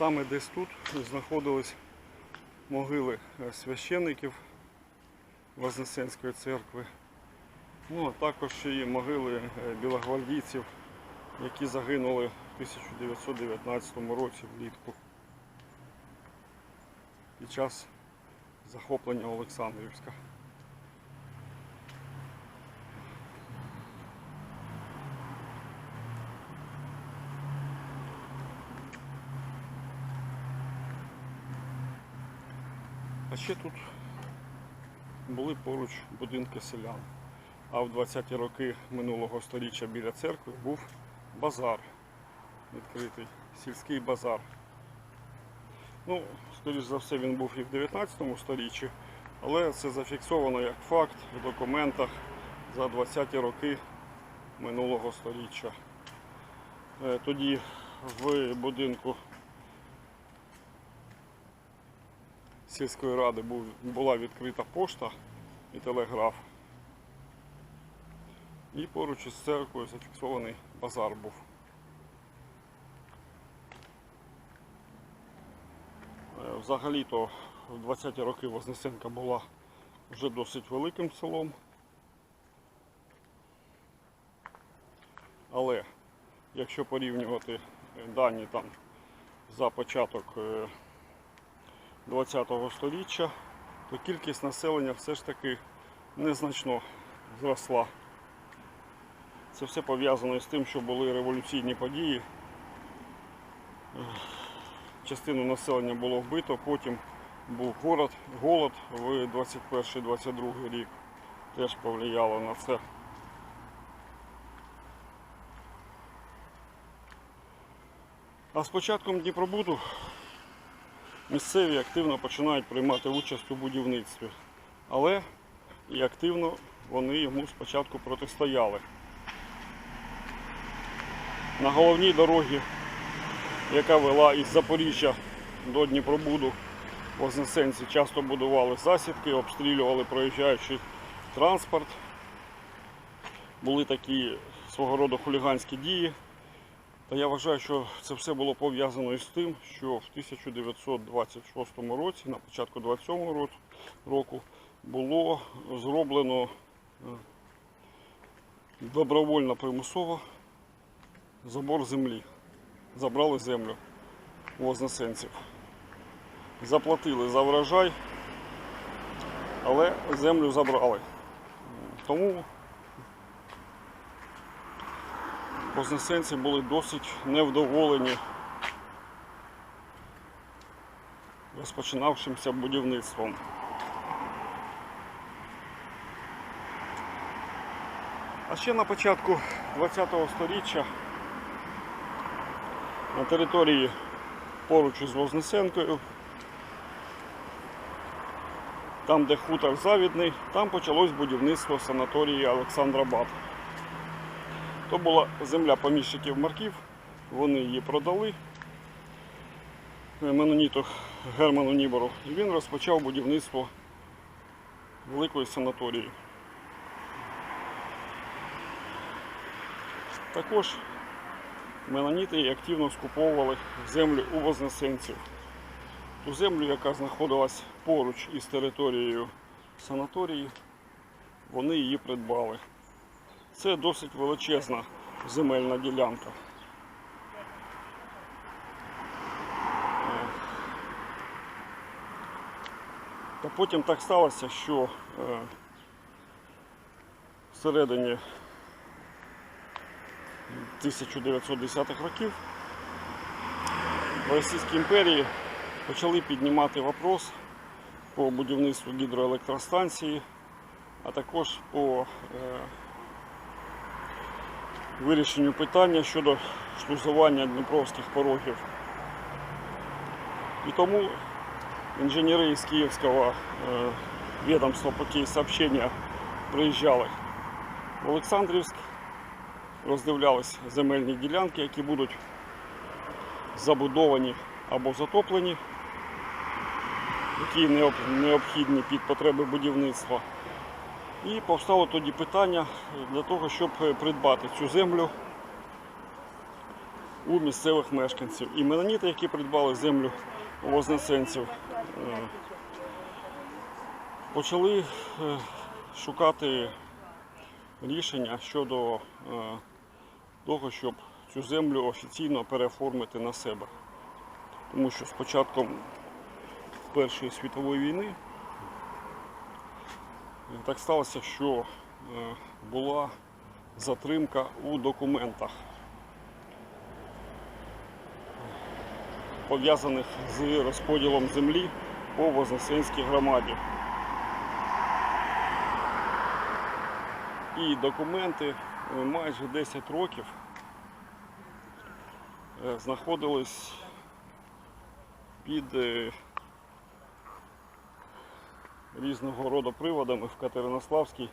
Саме десь тут знаходились могили е, священників Вознесенської церкви. Ну, а також і могили е, білогвардійців, які загинули в 1919 році влітку під час захоплення Олександрівська. Ще тут були поруч будинки селян. А в 20-ті роки минулого століття біля церкви був базар відкритий, сільський базар. Ну, скоріш за все, він був і в 19 столітті, але це зафіксовано як факт в документах за 20-ті роки минулого століття. Е, Тоді в будинку сільської ради був, була відкрита пошта і телеграф. І поруч із церквою зафіксований базар був. Е, Взагалі-то в 20-ті роки Вознесенка була вже досить великим селом. Але якщо порівнювати е, дані там за початок 20-го століття, то кількість населення все ж таки незначно зросла. Це все пов'язано з тим, що були революційні події. Частину населення було вбито, потім був город, голод в 21-22 рік. Теж повлияло на це. А з початком Дніпробуду місцеві активно починають приймати участь у будівництві. Але і активно вони йому спочатку протистояли. На головній дорогі, яка вела із Запоріжжя до Дніпробуду, вознесенці часто будували засідки, обстрілювали проїжджаючий транспорт. Були такі свого роду хуліганські дії. Та я вважаю, що це все було пов'язано із тим, що в 1926 році, на початку 27 року, було зроблено е, добровольно примусово забор землі. Забрали землю у вознесенців. Заплатили за врожай, але землю забрали. Тому вознесенці були досить невдоволені розпочинавшимся будівництвом. А ще на початку ХХ століття на території поруч із Вознесенкою, там де хутор Завідний, там почалось будівництво санаторії Олександра Бат. То була земля поміщиків Марків, вони її продали Меноніту Герману Нібору, і він розпочав будівництво великої санаторії. Також меноніти активно скуповували землю у вознесенців. Ту землю, яка знаходилась поруч із територією санаторії, вони її придбали. Це досить величезна земельна ділянка. Та потім так сталося, що е, всередині 1910-х років в Російській імперії почали піднімати вопрос по будівництву гідроелектростанції, а також по е, вирішенню питання щодо шлюзування дніпровських порогів. І тому інженери із Київського е, відомства путей сообщення приїжджали в Олександрівськ, роздивлялись земельні ділянки, які будуть забудовані або затоплені, які необхідні під потреби будівництва. І повстало тоді питання для того, щоб е, придбати цю землю у місцевих мешканців. І меноніти, які придбали землю вознесенців, е, почали е, шукати рішення щодо того, щоб цю землю офіційно переоформити на себе. Тому що з початком Першої світової війни так сталося, що е, була затримка у документах, пов'язаних з розподілом землі по Вознесенській громаді. І документи е, майже 10 років е, знаходились під різного роду приводами в Катеринославській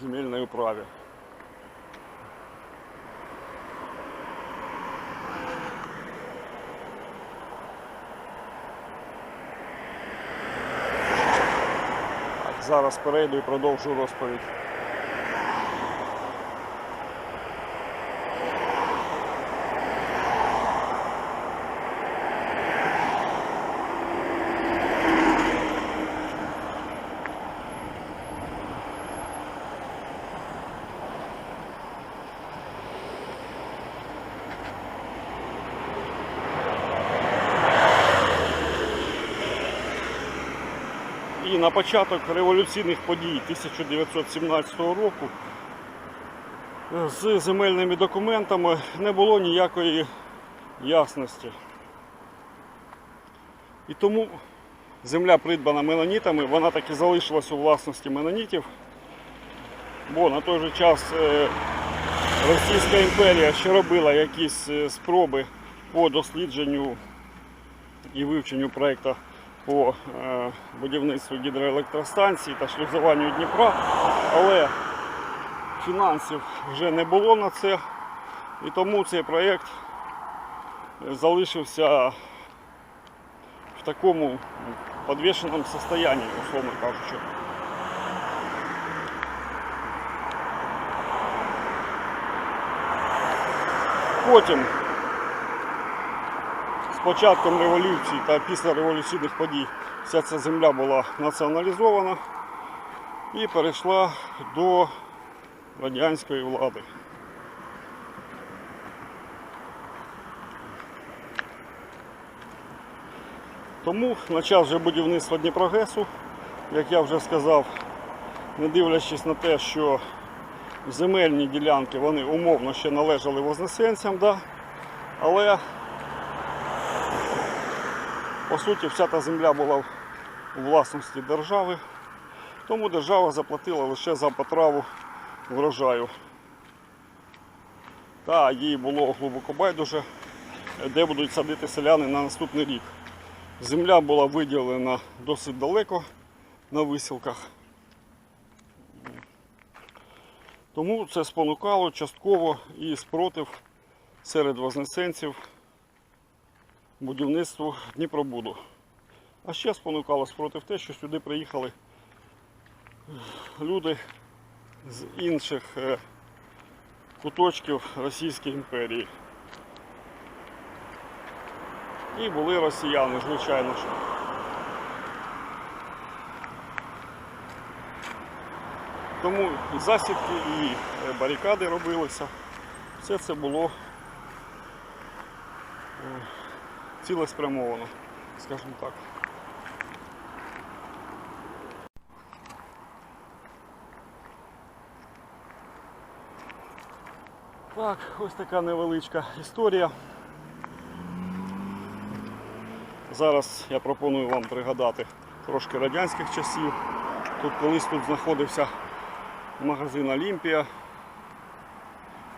земельній управі. Зараз перейду і продовжу розповідь. І на початок революційних подій 1917 року е, з земельними документами не було ніякої ясності. І тому земля придбана менонітами, вона так і залишилась у власності менонітів, бо на той же час е, Російська імперія ще робила якісь е, спроби по дослідженню і вивченню проєкту по е, будівництву гідроелектростанцій та шлюзуванню Дніпра, але фінансів вже не було на це, і тому цей проєкт залишився в такому підвішеному стані, условно кажучи. Потім початком революції та після революційних подій вся ця земля була націоналізована і перейшла до радянської влади. Тому на час вже будівництва Дніпрогесу, як я вже сказав, не дивлячись на те, що земельні ділянки вони умовно ще належали вознесенцям, да? але по суті, вся та земля була у власності держави, тому держава заплатила лише за потраву врожаю. Та їй було глибоко байдуже, де будуть садити селяни на наступний рік. Земля була виділена досить далеко на висілках. Тому це спонукало частково і спротив серед вознесенців будівництву Дніпробуду. А ще спонукало спротив те, що сюди приїхали люди з інших е, куточків Російської імперії. І були росіяни, звичайно ж. Тому і засідки, і е, барикади робилися. Все це було е, цілеспрямовано, скажімо так. Так, ось така невеличка історія. Зараз я пропоную вам пригадати трошки радянських часів. Тут колись тут знаходився магазин Олімпія.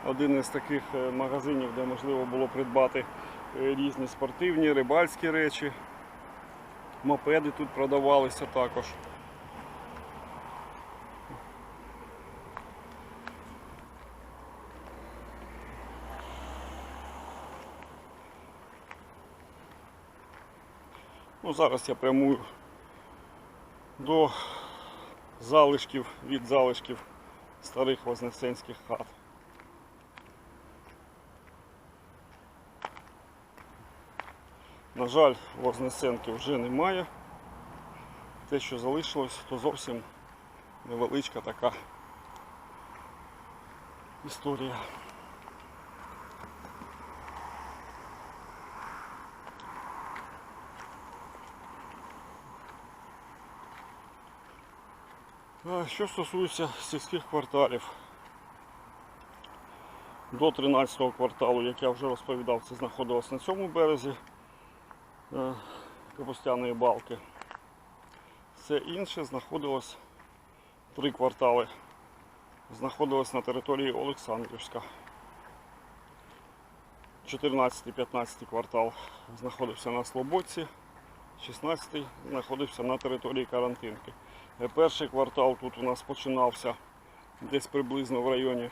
Один із таких е, магазинів, де можливо було придбати різні спортивні, рибальські речі. Мопеди тут продавалися також. Ну, зараз я прямую до залишків від залишків старих вознесенських хат. На жаль, Вознесенки вже немає. Те, що залишилось, то зовсім невеличка така історія. Що стосується сільських кварталів, до 13-го кварталу, як я вже розповідав, це знаходилось на цьому березі Капустяної балки. Все інше знаходилось три квартали. Знаходилось на території Олександрівська. 14-15 квартал знаходився на Слободці, 16 знаходився на території карантинки. Е, Перший квартал тут у нас починався десь приблизно в районі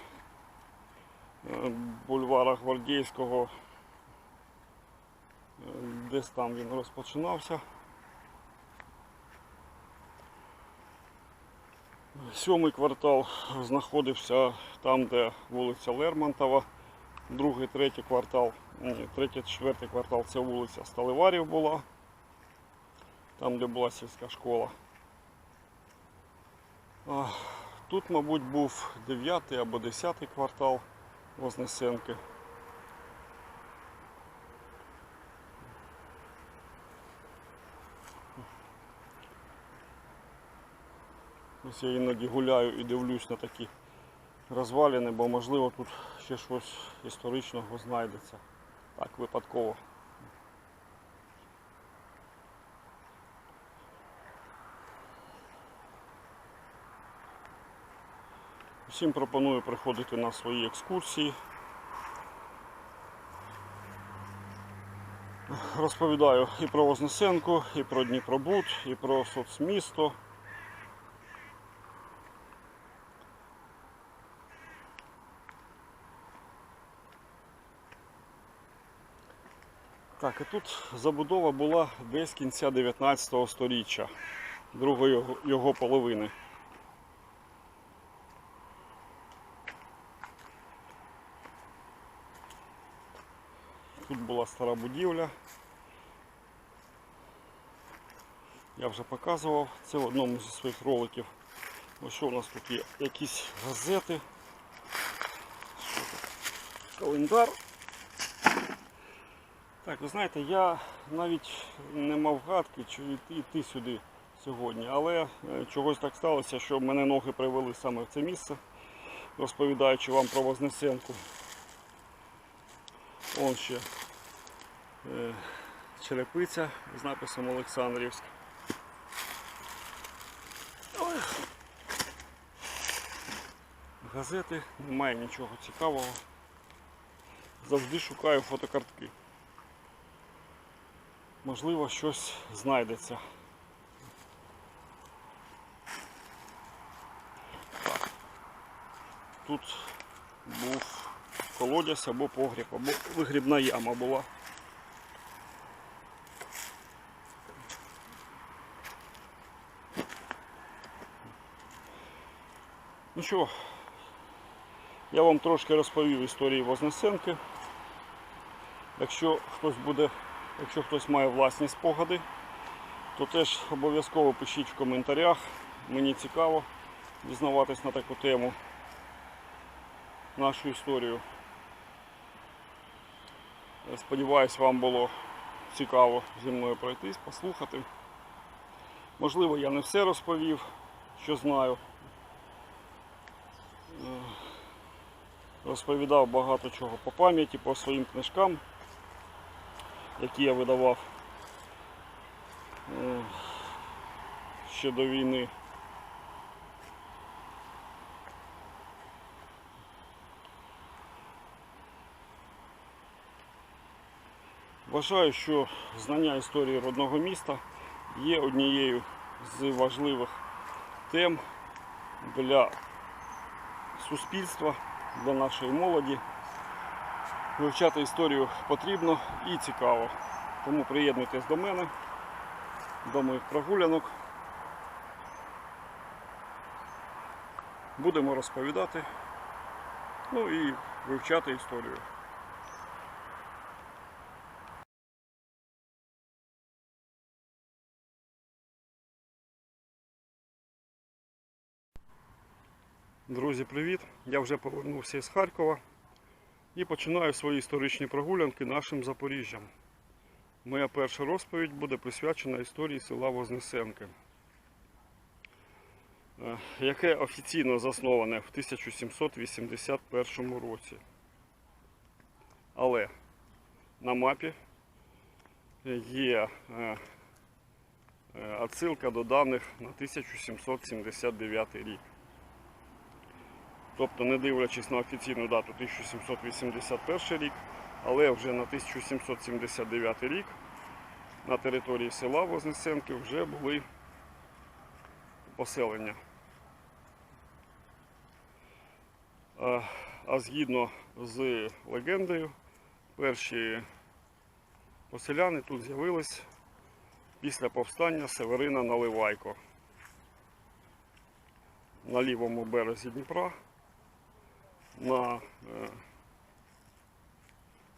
е, бульвара Гвардійського. Десь там він розпочинався. Сьомий квартал знаходився там, де вулиця Лермонтова. Другий, третій квартал, ні, третій, четвертий квартал це вулиця Сталеварів була. Там, де була сільська школа. Тут, мабуть, був 9 або 10 квартал Вознесенки. Ось я іноді гуляю і дивлюсь на такі розвалини, бо можливо тут ще щось історичного знайдеться. Так, випадково. Всім пропоную приходити на свої екскурсії. Розповідаю і про Вознесенку, і про Дніпробуд, і про соцмісто. Так, і тут забудова була десь кінця 19 століття, другої його- половини. Тут була стара будівля. Я вже показував це в одному зі своїх роликів. Ось що у нас тут є якісь газети. Календар. Так, ви знаєте, я навіть не мав гадки, чи йти, йти сюди сьогодні, але е, чогось так сталося, що мене ноги привели саме в це місце, розповідаючи вам про Вознесенку. Он ще е, черепиця з написом Олександрівськ. Ой. Газети, немає нічого цікавого. Завжди шукаю фотокартки. Можливо, щось знайдеться. Тут був колодязь або погріб, або вигрібна яма була. Ну що, я вам трошки розповів історії Вознесенки. Якщо хтось буде, якщо хтось має власні спогади, то теж обов'язково пишіть в коментарях. Мені цікаво дізнаватись на таку тему нашу історію. Сподіваюсь, вам було цікаво зі мною пройтись, послухати. Можливо, я не все розповів, що знаю. Е, Розповідав багато чого по пам'яті, по своїм книжкам, які я видавав ще до війни. Вважаю, що знання історії родного міста є однією з важливих тем для суспільства, для нашої молоді. Вивчати історію потрібно і цікаво. Тому приєднуйтесь до мене, до моїх прогулянок. Будемо розповідати, ну і вивчати історію. Друзі, привіт! Я вже повернувся із Харкова і починаю свої історичні прогулянки нашим Запоріжжям. Моя перша розповідь буде присвячена історії села Вознесенки, е, яке офіційно засноване в 1781 році. Але на мапі є е, е, отсилка до даних на 1779 рік. Тобто, не дивлячись на офіційну дату 1781 рік, але вже на 1779 рік на території села Вознесенки вже були поселення. А, згідно з легендою, перші поселяни тут з'явились після повстання Северина Наливайко на лівому березі Дніпра на е,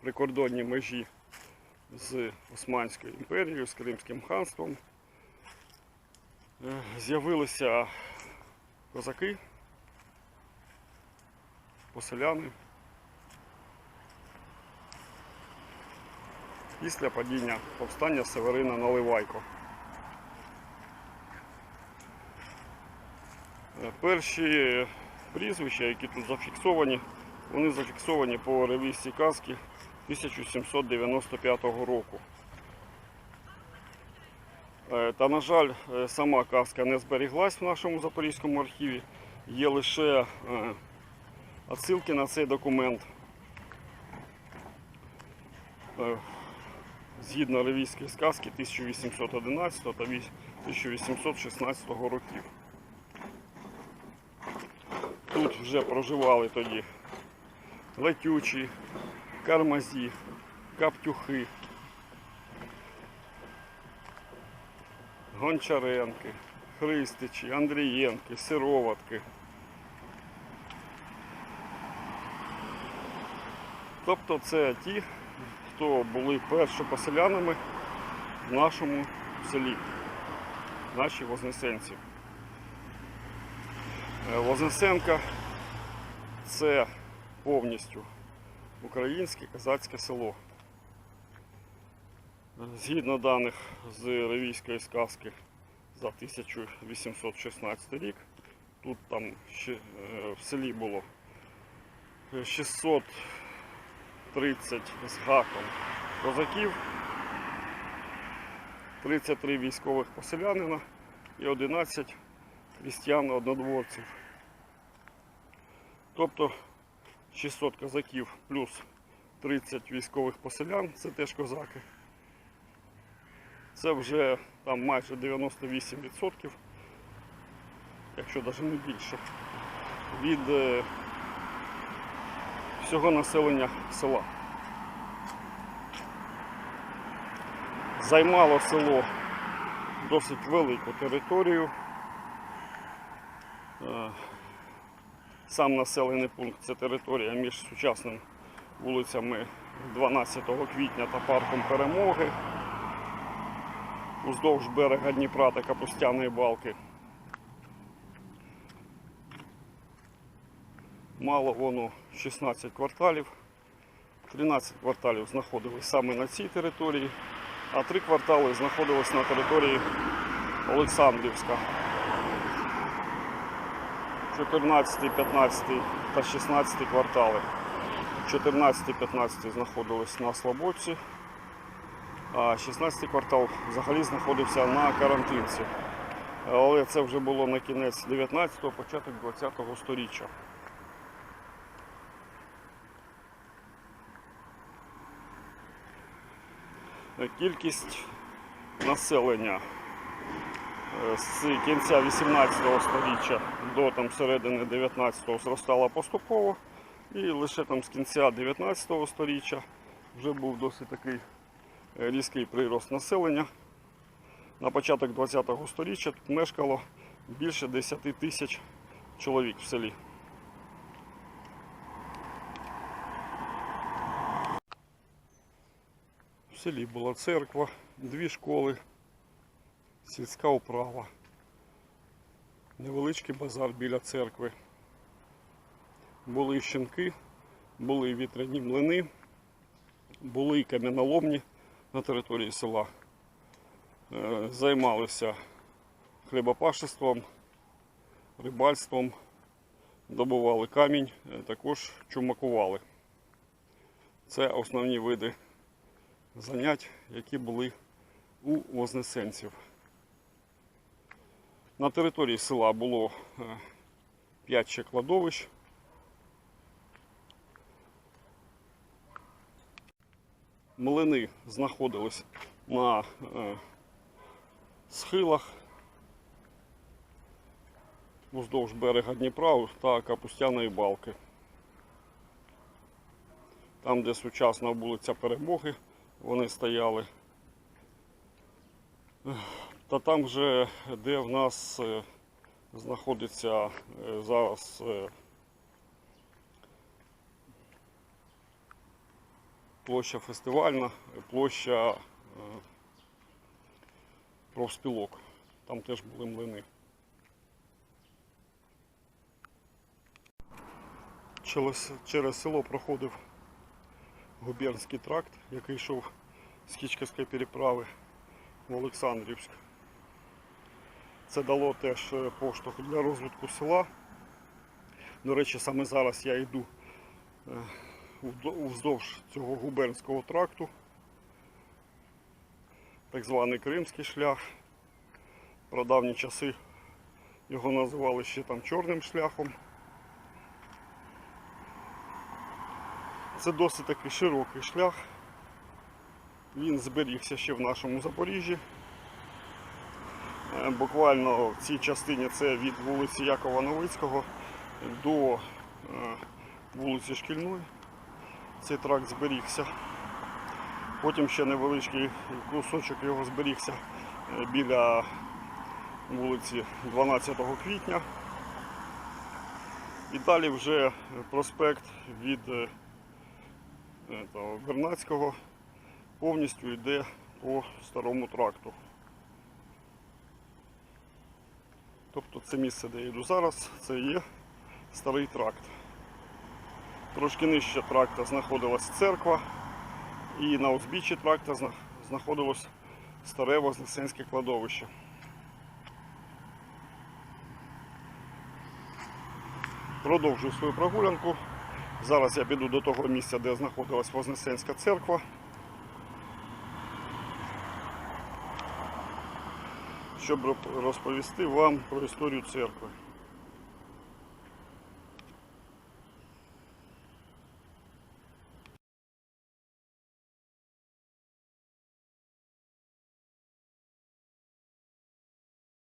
прикордонній межі з Османською імперією, з Кримським ханством. Е, З'явилися козаки, поселяни. Після падіння повстання Северина Наливайко. Е, Перші прізвища, які тут зафіксовані, вони зафіксовані по ревісті казки 1795 року. Е, Та, на жаль, е, сама казка не зберіглась в нашому Запорізькому архіві. Є лише е, отсилки на цей документ. Згідно ревізької сказки 1811 та 1816 років. Тут вже проживали тоді летючі, кармазі, каптюхи, гончаренки, христичі, андрієнки, сироватки. Тобто це ті, хто були першопоселянами в нашому селі, наші вознесенці. Е, Вознесенка це повністю українське козацьке село. Е, Згідно даних з ревійської сказки за 1816 рік, тут там е, в селі було е, 630 з гаком козаків, 33 військових поселянина і 11 крістян однодворців. Тобто 600 козаків плюс 30 військових поселян, це теж козаки. Це вже там майже 98%, якщо навіть не більше, від е, всього населення села. Займало село досить велику територію. Е, Сам населений пункт це територія між сучасними вулицями 12 квітня та парком Перемоги уздовж берега Дніпра та Капустяної балки. Мало воно 16 кварталів. 13 кварталів знаходились саме на цій території, а 3 квартали знаходились на території Олександрівська. 14, 15 та 16 квартали. 14, 15 знаходились на Слободці, а 16 квартал взагалі знаходився на карантинці. Але це вже було на кінець 19-го, початок 20-го сторіччя. Кількість населення з кінця 18 століття до там, середини 19-го зростала поступово. І лише там з кінця 19 століття вже був досить такий е, різкий прирост населення. На початок 20-го століття тут мешкало більше 10 тисяч чоловік в селі. В селі була церква, дві школи, сільська управа, невеличкий базар біля церкви. були щенки, були вітряні млини, були кам'яноломні на території села. Е, Займалися хлібопашеством, рибальством, добували камінь, е, також чумакували. Це основні види занять, які були у вознесенців. На території села було 5 ще кладовищ. Млини знаходились на е, схилах уздовж берега Дніпра та Капустяної балки. Там, де сучасна вулиця Перемоги, вони стояли. Та там же, де в нас е, знаходиться е, зараз е, площа фестивальна, площа профспілок. Там теж були млини. Через, через село проходив губернський тракт, який йшов з Кічківської переправи в Олександрівськ. Це дало теж е, поштовх для розвитку села. До речі, саме зараз я йду е, вздовж цього губернського тракту. Так званий Кримський шлях. Про давні часи його називали ще там чорним шляхом. Це досить такий широкий шлях. Він зберігся ще в нашому Запоріжжі. Е, Буквально в цій частині це від вулиці Якова Новицького до е, вулиці Шкільної. Цей тракт зберігся. Потім ще невеличкий кусочок його зберігся е, біля вулиці 12 квітня. І далі вже проспект від этого, Вернадського повністю йде по старому тракту. Тобто це місце, де я йду зараз, це є старий тракт. Трошки нижче тракта знаходилась церква, і на узбіччі тракта знаходилось старе Вознесенське кладовище. Продовжую свою прогулянку. Зараз я піду до того місця, де знаходилась Вознесенська церква. Щоб розповісти вам про історію церкви.